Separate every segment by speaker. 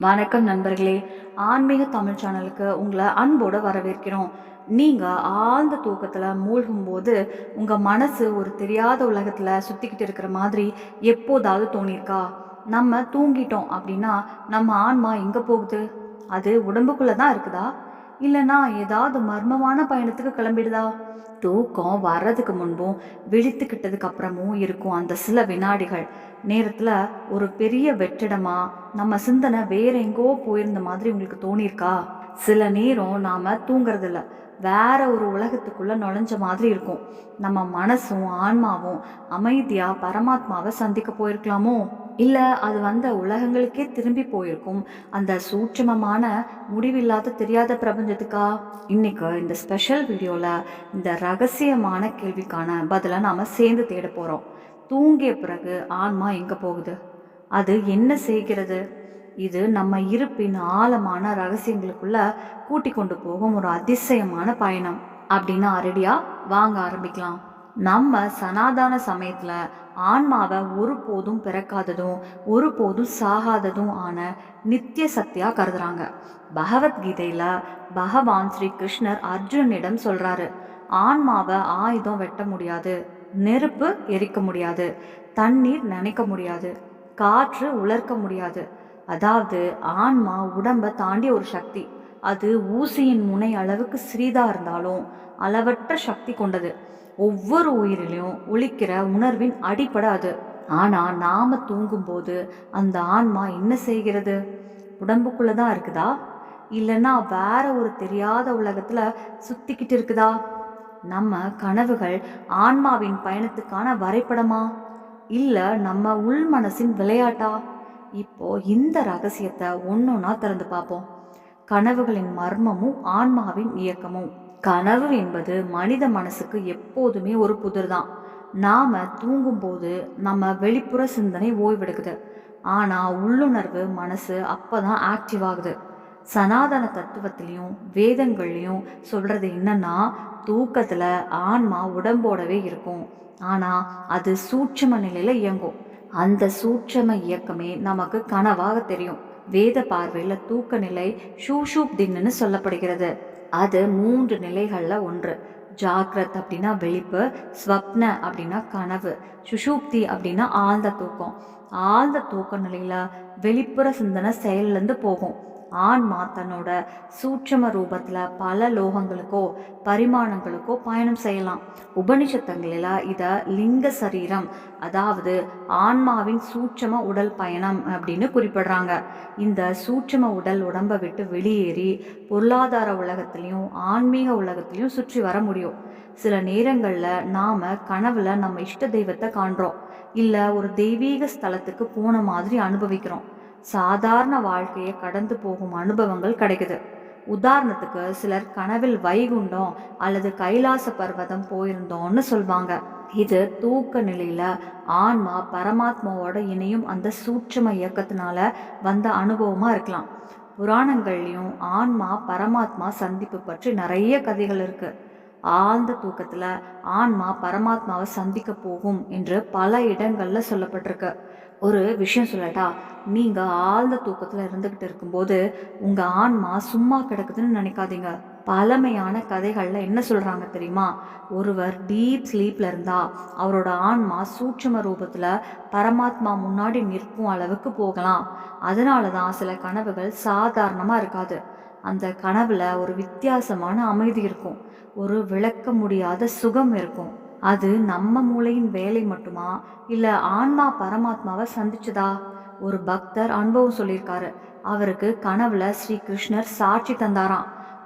Speaker 1: வணக்கம் நண்பர்களே. ஆன்மீக தமிழ் சேனலுக்கு உங்களை அன்போடு வரவேற்கிறோம். நீங்கள் ஆழ்ந்த தூக்கத்தில் மூழ்கும் போது உங்கள் மனசு ஒரு தெரியாத உலகத்தில் சுற்றிக்கிட்டு இருக்கிற மாதிரி எப்போதாவது தோணியிருக்கா? நம்ம தூங்கிட்டோம் அப்படின்னா நம்ம ஆன்மா எங்கே போகுது? அது உடம்புக்குள்ளே தான் இருக்குதா? இல்லைனா ஏதாவது மர்மமான பயணத்துக்கு கிளம்பிடுதா? தூக்கம் வர்றதுக்கு முன்பும் விழித்துக்கிட்டதுக்கு அப்புறமும் இருக்கும் அந்த சில வினாடிகள். நேரத்தில் ஒரு பெரிய வெற்றிடமா நம்ம சிந்தனை வேற எங்கோ போயிருந்த மாதிரி உங்களுக்கு தோணியிருக்கா? சில நேரம் நாம் தூங்குறதில்ல. வேற ஒரு உலகத்துக்குள்ள நுழைஞ்ச மாதிரி இருக்கும். நம்ம மனசும் ஆன்மாவும் அமைதியா பரமாத்மாவை சந்திக்க போயிருக்கலாமோ? இல்லை அது வந்த உலகங்களுக்கே திரும்பி போயிருக்கும். அந்த சூட்சமமான முடிவில்லாத தெரியாத பிரபஞ்சத்துக்கா? இன்னைக்கு இந்த ஸ்பெஷல் வீடியோவில் இந்த ரகசியமான கேள்விக்கான பதிலை நாம் சேர்ந்து தேட போகிறோம் தூங்கிய பிறகு ஆன்மா எங்கே போகுது? அது என்ன செய்கிறது? இது நம்ம இருப்பின் ஆழமான ரகசியங்களுக்குள்ள கூட்டி கொண்டு போகும் ஒரு அதிசயமான பயணம். அப்படின்னு ரெடியா வாங்க ஆரம்பிக்கலாம். நம்ம சனாதன சமயத்தில் ஆன்மாவை ஒருபோதும் பிறக்காததும் ஒருபோதும் சாகாததும் ஆன நித்திய சக்தியாக கருதுறாங்க. பகவத்கீதையில் பகவான் ஸ்ரீ கிருஷ்ணர் அர்ஜுனனிடம் சொல்கிறாரு ஆன்மாவை ஆயுதம் வெட்ட முடியாது நெருப்பு எரிக்க முடியாது தண்ணீர் நினைக்க முடியாது காற்று உலர்க்க முடியாது. அதாவது ஆன்மா உடம்பை தாண்டிய ஒரு சக்தி. அது ஊசியின் முனை அளவுக்கு சிறிதாக இருந்தாலும் அளவற்ற சக்தி கொண்டது. ஒவ்வொரு உயிரிலையும் ஒழிக்கிற உணர்வின் அடிப்படை அது ஆனால் நாம் தூங்கும்போது அந்த ஆன்மா என்ன செய்கிறது? உடம்புக்குள்ளே தான் இருக்குதா? இல்லைன்னா வேற ஒரு தெரியாத உலகத்தில் சுத்திக்கிட்டு இருக்குதா? நம்ம கனவுகள் ஆன்மாவின் பயணத்துக்கான வரைபடமா? இல்லை நம்ம உள் மனசின் விளையாட்டா? இப்போ இந்த ரகசியத்தை ஒன்னொன்னா திறந்து பார்ப்போம். கனவுகளின் மர்மமும் ஆன்மாவின் இயக்கமும். கனவு என்பது மனித மனசுக்கு எப்போதுமே ஒரு புதிர் தான் நாம தூங்கும்போது நம்ம வெளிப்புற சிந்தனை ஓய்வெடுக்குது. ஆனா உள்ளுணர்வு மனசு அப்பதான் ஆக்டிவ் ஆகுது. சனாதன தத்துவத்திலையும் வேதங்கள்லையும் சொல்றது என்னன்னா தூக்கத்துல ஆன்மா உடம்போடவே இருக்கும். ஆனா அது சூட்சம நிலையில இயங்கும். அந்த சூட்சம இயக்கமே நமக்கு கனவாக தெரியும். வேத பார்வையில் தூக்க நிலை ஷூஷூப் தின்னு சொல்லப்படுகிறது. அது மூன்று நிலைகளில் ஒன்று. ஜாக்ரத் அப்படின்னா வெளிப்பு ஸ்வப்ன அப்படின்னா கனவு சுஷூப்தி அப்படின்னா ஆழ்ந்த தூக்கம். ஆழ்ந்த தூக்க நிலையில் வெளிப்புற சிந்தனை செயல்லேருந்து போகும். ஆன்மா தன்னோட சூட்சம ரூபத்தில் பல லோகங்களுக்கோ பரிமாணங்களுக்கோ பயணம் செய்யலாம். உபனிஷத்தங்களில் இதை லிங்க சரீரம் அதாவது ஆன்மாவின் சூட்சம உடல் பயணம் அப்படின்னு குறிப்பிடுறாங்க. இந்த சூட்சம உடல் உடம்பை விட்டு வெளியேறி பொருளாதார உலகத்திலையும் ஆன்மீக உலகத்திலையும் சுற்றி வர முடியும். சில நேரங்களில் நாம் கனவுல நம்ம இஷ்ட தெய்வத்தை காண்றோம். இல்லை ஒரு தெய்வீக ஸ்தலத்துக்கு போன மாதிரி அனுபவிக்கிறோம். சாதாரண வாழ்க்கையை கடந்து போகும் அனுபவங்கள் கிடைக்குது. உதாரணத்துக்கு சிலர் கனவில் வைகுண்டம் அல்லது கைலாச பர்வதம் போயிருந்தோம்னு சொல்வாங்க. இது தூக்க நிலையில ஆன்மா பரமாத்மாவோட இணையும் அந்த சூட்சம இயக்கத்தினால வந்த அனுபவமா இருக்கலாம். புராணங்கள்லையும் ஆன்மா பரமாத்மா சந்திப்பு பற்றி நிறைய கதைகள் இருக்குது ஆழ்ந்த தூக்கத்தில் ஆன்மா பரமாத்மாவை சந்திக்க போகும் என்று பல இடங்களில் சொல்லப்பட்டிருக்கு. ஒரு விஷயம் சொல்லட்டா நீங்கள் ஆழ்ந்த தூக்கத்தில் இருந்துக்கிட்டு இருக்கும்போது உங்கள் ஆன்மா சும்மா கிடக்குதுன்னு நினைக்காதீங்க. பழமையான கதைகளில் என்ன சொல்கிறாங்க தெரியுமா? ஒருவர் டீப் ஸ்லீப்பில் இருந்தால் அவரோட ஆன்மா சூட்சம ரூபத்தில் பரமாத்மா முன்னாடி நிற்கும் அளவுக்கு போகலாம். அதனால தான் சில கனவுகள் சாதாரணமாக இருக்காது. அந்த கனவில் ஒரு வித்தியாசமான அமைதி இருக்கும். ஒரு விளக்க முடியாத சுகம் இருக்கும். அது நம்ம மூளையின் வேலை மட்டுமா? இல்ல ஆன்மா பரமாத்மாவை சந்திச்சதா? ஒரு பக்தர் அனுபவம் சொல்லியிருக்காரு. அவருக்கு கனவுல ஸ்ரீ கிருஷ்ணர் சாட்சி தந்தாராம்.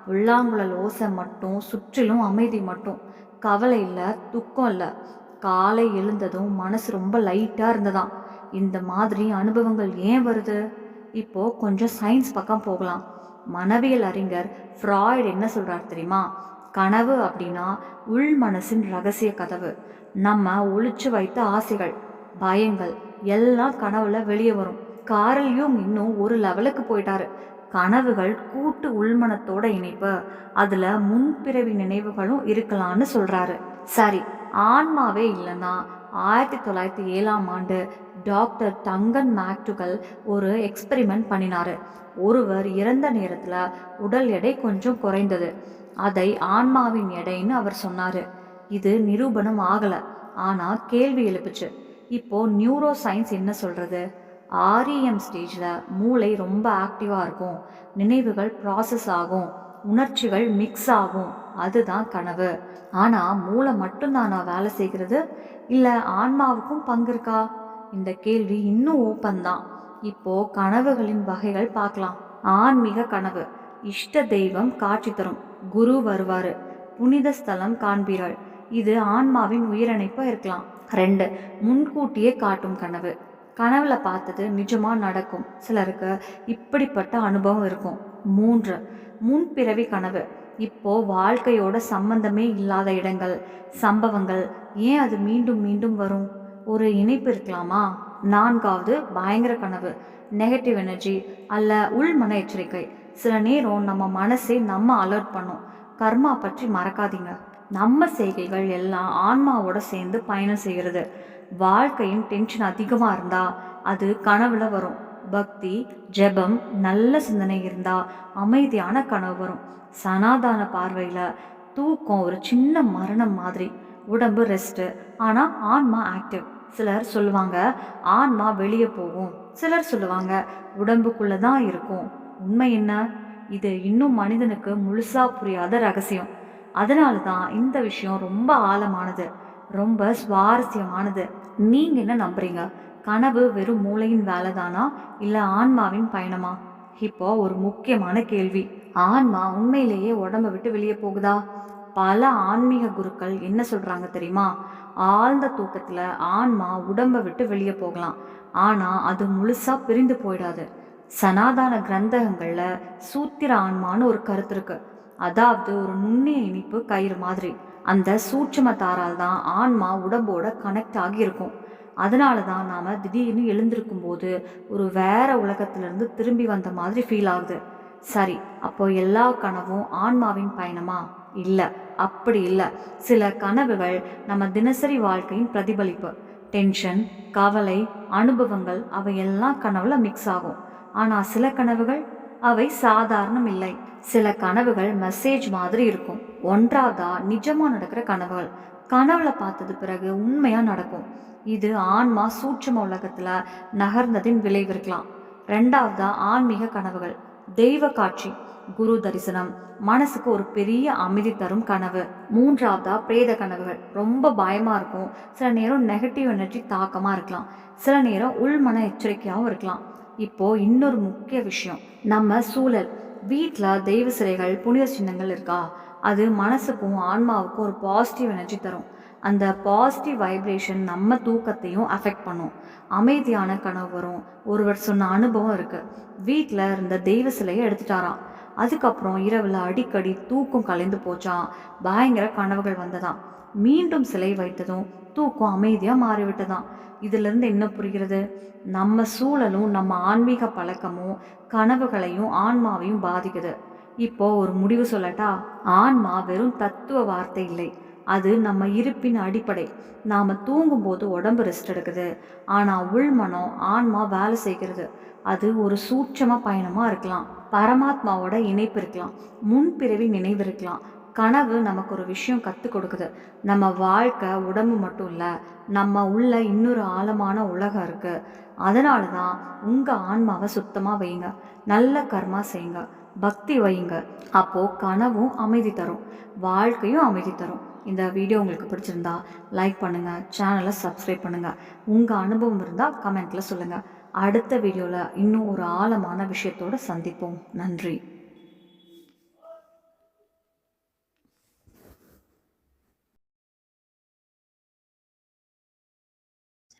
Speaker 1: உள்ளாங்குழல் ஓசை மட்டும் சுற்றிலும் அமைதி மட்டும். கவலை இல்லை துக்கம் இல்லை. காலை எழுந்ததும் மனசு ரொம்ப லைட்டாக இருந்ததாம். இந்த மாதிரி அனுபவங்கள் ஏன் வருது? இப்போ கொஞ்சம் சயின்ஸ் பக்கம் போகலாம். மனவியல் அறிஞர் ஃப்ராய்டு என்ன சொல்கிறார் தெரியுமா? கனவு அப்படின்னா உள் மனசின் ரகசிய கதவு. நம்ம ஒழிச்சு வைத்த ஆசைகள் பயங்கள் எல்லாம் கனவுல வெளியே வரும். காரல்யும் இன்னும் ஒரு லெவலுக்கு போயிட்டாரு. கனவுகள் கூட்டு உள்மனத்தோட இணைப்பு. அதுல முன்பிறவி நினைவுகளும் இருக்கலாம்னு சொல்றாரு. சரி ஆன்மாவே இல்லைன்னா ஆயிரத்தி தொள்ளாயிரத்தி ஏழாம் ஆண்டு டாக்டர் டங்கன் மேக்டுகல் ஒரு எக்ஸ்பெரிமெண்ட் பண்ணினாரு. ஒருவர் இறந்த நேரத்தில் உடல் எடை கொஞ்சம் குறைந்தது. அதை ஆன்மாவின் எடைன்னு அவர் சொன்னார். இது நிரூபணம் ஆகலை. ஆனால் கேள்வி எழுப்புச்சு. இப்போ நியூரோ சயின்ஸ் என்ன சொல்கிறது ஆர்இஎம் ஸ்டேஜில் மூளை ரொம்ப ஆக்டிவாக இருக்கும். நினைவுகள் ப்ராசஸ் ஆகும். உணர்ச்சிகள் மிக்ஸ் ஆகும். அதுதான் கனவு. ஆனால் மூளை மட்டும்தானா வேலை செய்கிறது? இல்லை ஆன்மாவுக்கும் பங்கு இருக்கா? இந்த கேள்வி இன்னும் ஓப்பன் தான். இப்போ கனவுகளின் வகைகள் பார்க்கலாம். ஆன்மீக கனவு. இஷ்ட தெய்வம் காட்சி தரும். குரு வருவாரு. புனித ஸ்தலம் காண்பீர்கள். இது ஆன்மாவின் உயிரிணைப்பா இருக்கலாம். ரெண்டு முன்கூட்டியே காட்டும் கனவு. கனவுல பார்த்தது நிஜமா நடக்கும். சிலருக்கு இப்படிப்பட்ட அனுபவம் இருக்கும். மூன்று முன்பிறவி கனவு. இப்போ வாழ்க்கையோட சம்பந்தமே இல்லாத இடங்கள் சம்பவங்கள். ஏன் அது மீண்டும் மீண்டும் வரும்? ஒரு இணைப்பு இருக்கலாமா? நான்காவது பயங்கர கனவு. நெகட்டிவ் எனர்ஜி அல்ல உள் மன எச்சரிக்கை. சில நேரம் நம்ம மனசே நம்ம அலர்ட் பண்ணும். கர்மா பற்றி மறக்காதீங்க. நம்ம செய்கைகள் எல்லாம் ஆன்மாவோட சேர்ந்து பயணம் செய்கிறது. வாழ்க்கையின் டென்ஷன் அதிகமாக இருந்தால் அது கனவில் வரும். பக்தி ஜெபம் நல்ல சிந்தனை இருந்தால் அமைதியான கனவு வரும். சனாதான பார்வையில் தூக்கம் ஒரு சின்ன மரணம் மாதிரி. உடம்பு ரெஸ்ட்டு ஆனால் ஆன்மா ஆக்டிவ் சிலர் சொல்லுவாங்க ஆன்மா வெளியே போகும். சிலர் சொல்லுவாங்க உடம்புக்குள்ளே தான் இருக்கும். உண்மை என்ன? இது இன்னும் மனிதனுக்கு முழுசாக புரியாத ரகசியம். அதனால தான் இந்த விஷயம் ரொம்ப ஆழமானது ரொம்ப சுவாரஸ்யமானது. நீங்கள் என்ன நம்புறீங்க? கனவு வெறும் மூளையின் வேலை தானா இல்லை ஆன்மாவின் பயணமா? இப்போ ஒரு முக்கியமான கேள்வி. ஆன்மா உண்மையிலேயே உடம்ப விட்டு வெளியே போகுதா? பல ஆன்மீக குருக்கள் என்ன சொல்றாங்க தெரியுமா? ஆழ்ந்த தூக்கத்துல ஆன்மா உடம்ப விட்டு வெளியே போகலாம். ஆனா அது முழுசா பிரிந்து போயிடாது. சனாதான கிரந்தகங்களில் சூத்திர ஆன்மான்னு ஒரு கருத்து இருக்கு. அதாவது ஒரு நுண்ணிய இனிப்பு கயிறு மாதிரி. அந்த சூட்சும தாரால் தான் ஆன்மா உடம்போட கனெக்ட் ஆகி இருக்கும். அதனால தான் நாம் திடீர்னு எழுந்திருக்கும் போது ஒரு வேற உலகத்திலிருந்து திரும்பி வந்த மாதிரி ஃபீல் ஆகுது. சரி அப்போ எல்லா கனவும் ஆன்மாவின் பயணமா? இல்லை. அப்படி இல்லை. சில கனவுகள் நம்ம தினசரி வாழ்க்கையின் பிரதிபலிப்பு. டென்ஷன் கவலை அனுபவங்கள் அவையெல்லாம் கனவுல மிக்ஸ் ஆகும். ஆனால் சில கனவுகள் அவை சாதாரணம் இல்லை சில கனவுகள் மெசேஜ் மாதிரி இருக்கும். ஒன்றாவதா நிஜமாக நடக்கிற கனவுகள். கனவுல பார்த்தது பிறகு உண்மையாக நடக்கும். இது ஆன்மா சூட்சும உலகத்தில் நகர்ந்ததின் விளைவு இருக்கலாம். ரெண்டாவதா ஆன்மீக கனவுகள். தெய்வ காட்சி குரு தரிசனம் மனசுக்கு ஒரு பெரிய அமைதி தரும் கனவு. மூன்றாவதா பிரேத கனவுகள். ரொம்ப பயமாக இருக்கும். சில நேரம் நெகட்டிவ் எனர்ஜி தாக்கமாக இருக்கலாம். சில நேரம் உள்மன எச்சரிக்கையாகவும் இருக்கலாம். இப்போ இன்னொரு முக்கிய விஷயம். நம்ம சூழல். வீட்டில் தெய்வ சிலைகள் புனித சின்னங்கள் இருக்கா? அது மனசுக்கும் ஆன்மாவுக்கும் ஒரு பாசிட்டிவ் எனர்ஜி தரும். அந்த பாசிட்டிவ் வைப்ரேஷன் நம்ம தூக்கத்தையும் அஃபெக்ட் பண்ணும். அமைதியான கனவு வரும். ஒருவர் சொன்ன அனுபவம் இருக்குது வீட்டில் இருந்த தெய்வ சிலையை எடுத்துட்டாராம். அதுக்கப்புறம் இரவில் அடிக்கடி தூக்கம் கலைந்து போச்சான் பயங்கர கனவுகள் வந்ததான் மீண்டும் சிலை வைத்ததும் தூக்கம் அமைதியாக மாறிவிட்டதாம். இதிலிருந்து என்ன புரிகிறது? நம்ம சூழலும் நம்ம ஆன்மீக பழக்கமும் கனவுகளையும் ஆன்மாவையும் பாதிக்குது. இப்போ ஒரு முடிவு சொல்லட்டா? ஆன்மா வெறும் தத்துவ வார்த்தை இல்லை. அது நம்ம இருப்பின் அடிப்படை. நாம் தூங்கும்போது உடம்பு ரெஸ்ட் எடுக்குது. ஆனால் உள்மனம் ஆன்மா வேலை செய்கிறது. அது ஒரு சூட்சம பயணமாக இருக்கலாம். பரமாத்மாவோட இணைப்பு இருக்கலாம். முன்பிறவி நினைவு இருக்கலாம். கனவு நமக்கு ஒரு விஷயம் கற்றுக் கொடுக்குது. நம்ம வாழ்க்கை உடம்பு மட்டும் இல்லை நம்ம உள்ள இன்னொரு ஆழமான உலகம் இருக்குது அதனால தான் உங்கள் ஆன்மாவை சுத்தமாக வைங்க. நல்ல கர்மா செய்யுங்க. பக்தி வையுங்க. அப்போது கனவும் அமைதி தரும். வாழ்க்கையும் அமைதி தரும். இந்த வீடியோ உங்களுக்கு பிடிச்சிருந்தா லைக் பண்ணுங்கள் சேனலை சப்ஸ்கிரைப் பண்ணுங்கள் உங்கள் அனுபவம் இருந்தால் கமெண்ட்டில் சொல்லுங்கள் அடுத்த வீடியோவில் இன்னும் ஒரு ஆழமான விஷயத்தோடு சந்திப்போம். நன்றி.